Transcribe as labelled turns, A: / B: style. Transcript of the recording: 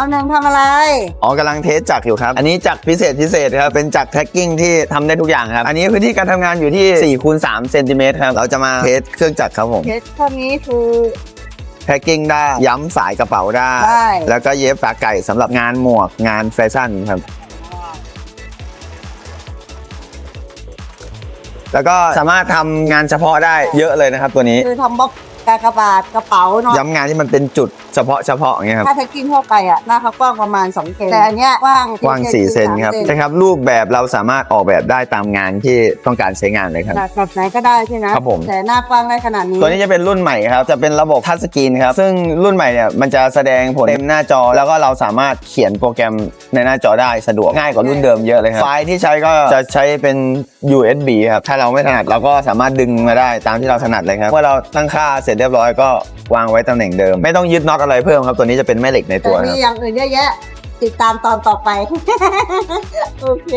A: ทำอะไร
B: อ๋อกำลังเทสจักรอยู่ครับ อันนี้จักรพิเศษพิเศษครับ เป็นจักรแท็กกิ้งที่ทำได้ทุกอย่างครับ อันนี้พื้นที่การทำงานอยู่ที่4คูณ3เซนติเมตรครับ เราจะมาเทสเครื่องจักรครับผม
A: เคสข้อนี้คือ
B: แพ็กกิ้งได้ ย้ำสายกระเป๋าได้
A: ได้
B: แล้วก็เย็บฝาไก่สำหรับงานหมวกงานแฟชั่นครับ แล้วก็สามารถทำงานเฉพาะได้เยอะเลยนะครับตัวนี้
A: คือทำบล็อก กากบาทกระเป๋าเนาะ
B: ย้ำงานที่มันเป็นจุดเฉพาะเฉพาะอย่างเงี้ยครับ
A: ถ้าแพ็กกิ้งทั่วไปอะหน้าเขากว้างประมาณ2เซนแต่อันเนี้ยกว้าง
B: กว้าง4เซนครับ
A: สาม
B: ใช่ครับรูปแบบเราสามารถออกแบบได้ตามงานที่ต้องการใช้งานเลยครับ
A: แบบไหนก็ได้ใช่ไหม
B: ครับผม
A: แต่หน้ากว้างได้ขนาดนี้
B: ตัวนี้จะเป็นรุ่นใหม่ครับจะเป็นระบบทัชสกรีนครับ ซึ่งรุ่นใหม่เนี่ยมันจะแสดงผลเต็มหน้าจอ แล้วก็เราสามารถเขียนโปรแกรมในหน้าจอได้สะดวกง่ายกว่ารุ่นเดิมเยอะเลยครับไฟล์ที่ใช้ก็จะใช้เป็น USB ครับถ้าเราไม่ถนัดเราก็สามารถดึงมาได้ตามที่เราถนัดเลยครับเมื่อเราตั้งค่าเสร็จเรียบร้อยก็วางไว้ตำแหน่งเดิม ไม่ต้องยึดน็อตอะไรเพิ่มครับ ตัวนี้จะเป็นแม่เหล็กใน
A: แต่
B: ตัวค
A: มี
B: รับ
A: อย่างอื่นเยอะแยะ ติดตามตอนต่อไป โอเค